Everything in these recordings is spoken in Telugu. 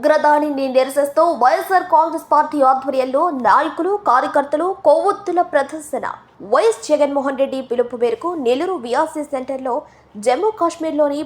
ఉగ్రదాడిని నిరసిస్తూ వైఎస్ఆర్ కాంగ్రెస్ పార్టీ ఆధ్వర్యంలో నాయకులు కార్యకర్తలు కొవ్వొత్తుల ప్రదర్శన. వైఎస్ జగన్మోహన్ రెడ్డి పిలుపు మేరకు నెల్లూరు విఆర్సీ సెంటర్లో జమ్మూ కాశ్మీర్లోని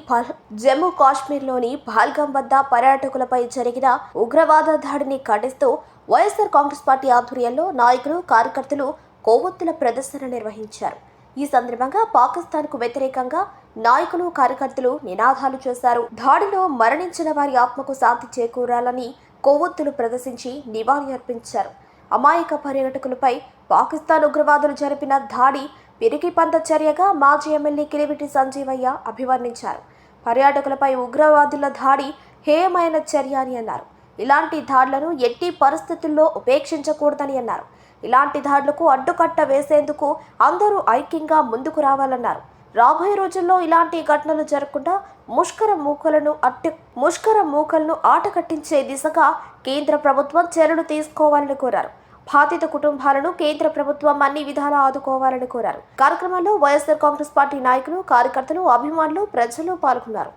జమ్మూ కాశ్మీర్లోని పహల్గాం వద్ద పర్యాటకులపై జరిగిన ఉగ్రవాద దాడిని ఖండిస్తూ వైఎస్ఆర్ కాంగ్రెస్ పార్టీ ఆధ్వర్యంలో నాయకులు కార్యకర్తలు కొవ్వొత్తుల ప్రదర్శన నిర్వహించారు. ఈ సందర్భంగా పాకిస్తాన్కు వ్యతిరేకంగా నాయకులు కార్యకర్తలు నినాదాలు చేశారు. దాడిలో మరణించిన వారి ఆత్మకు శాంతి చేకూరాలని కొవ్వొత్తులు ప్రదర్శించి నివాళి అర్పించారు. అమాయక పర్యాటకులపై పాకిస్తాన్ ఉగ్రవాదులు జరిపిన దాడి పిరికి పంత చర్యగా మాజీ ఎమ్మెల్యే కిలివిటి సంజీవయ్య అభివర్ణించారు. పర్యాటకులపై ఉగ్రవాదుల దాడి హేయమైన చర్య అని అన్నారు. ఇలాంటి దాడులను ఎట్టి పరిస్థితుల్లో ఉపేక్షించకూడదని అన్నారు. ఇలాంటి దాడులకు అడ్డుకట్ట వేసేందుకు అందరూ ఐక్యంగా ముందుకు రావాలన్నారు. రాబోయే రోజుల్లో ఇలాంటి ఘటనలు జరగకుండా ముష్కర మూకలను అట్టి ముష్కర మూకలను ఆట కట్టించే దిశగా కేంద్ర ప్రభుత్వం చర్యలు తీసుకోవాలని కోరారు. బాధిత కుటుంబాలను కేంద్ర ప్రభుత్వం అన్ని విధాలా ఆదుకోవాలని కోరారు. కార్యక్రమంలో వైఎస్ఆర్ కాంగ్రెస్ పార్టీ నాయకులు కార్యకర్తలు అభిమానులు ప్రజలు పాల్గొన్నారు.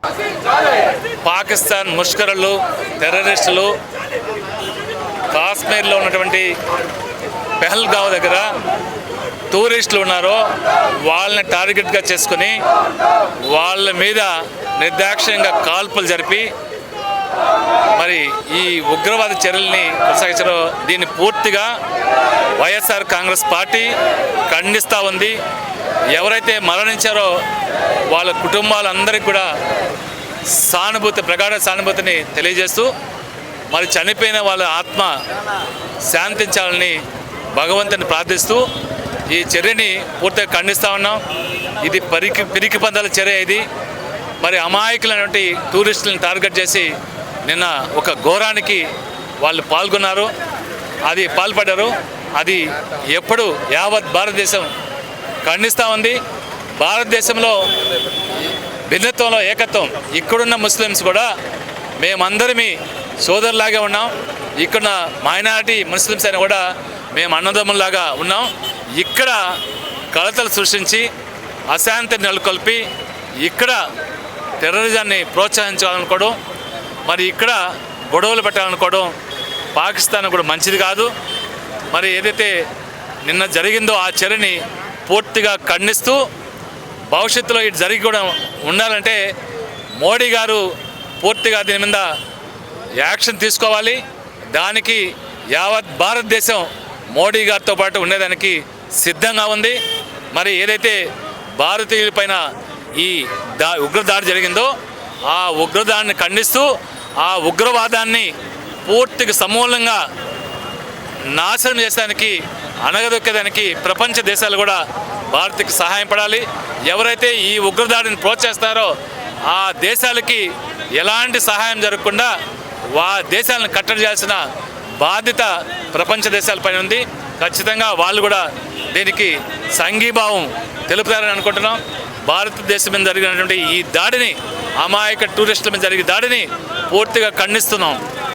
పాకిస్తాన్ ముష్కరులు టెర్రరిస్టులు కాశ్మీర్లో ఉన్నటువంటి పెహల్గావ్ దగ్గర టూరిస్టులు ఉన్నారో వాళ్ళని టార్గెట్గా చేసుకుని వాళ్ళ మీద నిర్దాక్ష్యంగా కాల్పులు జరిపి మరి ఈ ఉగ్రవాద చర్యల్ని కొనసాగించడం దీన్ని పూర్తిగా వైఎస్ఆర్ కాంగ్రెస్ పార్టీ ఖండిస్తూ ఉంది. ఎవరైతే మరణించారో వాళ్ళ కుటుంబాలందరికీ కూడా సానుభూతి ప్రగాఢ సానుభూతిని తెలియజేస్తూ మరి చనిపోయిన వాళ్ళ ఆత్మ శాంతించాలని భగవంతుని ప్రార్థిస్తూ ఈ చర్యని పూర్తిగా ఖండిస్తూ ఉన్నాం. ఇది పరికి పిరికి పందాల చర్య ఇది. మరి అమాయకులైనటువంటి టూరిస్టులను టార్గెట్ చేసి నిన్న ఒక ఘోరానికి వాళ్ళు పాల్గొన్నారు. అది పాల్పడ్డారు. అది ఎప్పుడు యావత్ భారతదేశం ఖండిస్తూ ఉంది. భారతదేశంలో భిన్నత్వంలో ఏకత్వం ఇక్కడున్న ముస్లిమ్స్ కూడా మేమందరమీ సోదరులాగే ఉన్నాం. ఇక్కడ మైనారిటీ ముస్లిమ్స్ అయినా కూడా మేము అన్నదమ్ములాగా ఉన్నాం. ఇక్కడ కలతలు సృష్టించి అశాంతిని నెలకొల్పి ఇక్కడ టెర్రరిజాన్ని ప్రోత్సహించాలనుకోవడం మరి ఇక్కడ గొడవలు పెట్టాలనుకోవడం పాకిస్తాన్ కూడా మంచిది కాదు. మరి ఏదైతే నిన్న జరిగిందో ఆ చర్యని పూర్తిగా ఖండిస్తూ భవిష్యత్తులో ఇటు జరిగి కూడా ఉండాలంటే మోడీ గారు పూర్తిగా దీని మీద యాక్షన్ తీసుకోవాలి. దానికి యావత్ భారతదేశం మోడీ గారితో పాటు ఉండేదానికి సిద్ధంగా ఉంది. మరి ఏదైతే భారతీయులపైన ఈ దా ఉగ్రదాడి జరిగిందో ఆ ఉగ్రదాడిని ఖండిస్తూ ఆ ఉగ్రవాదాన్ని పూర్తిగా సమూలంగా నాశనం చేసేదానికి అణగదొక్కేదానికి ప్రపంచ దేశాలు కూడా భారత్కి సహాయం పడాలి. ఎవరైతే ఈ ఉగ్రదాడిని ప్రోత్సహిస్తారో ఆ దేశాలకి ఎలాంటి సహాయం జరగకుండా వా దేశాలను కట్టడి చేయాల్సిన బాధ్యత ప్రపంచ దేశాలపైన ఉంది. ఖచ్చితంగా వాళ్ళు కూడా దీనికి సంఘీభావం తెలుపుతారని అనుకుంటున్నాం. భారతదేశం మీద జరిగినటువంటి ఈ దాడిని అమాయక టూరిస్టుల మీద జరిగే దాడిని పూర్తిగా ఖండిస్తున్నాం.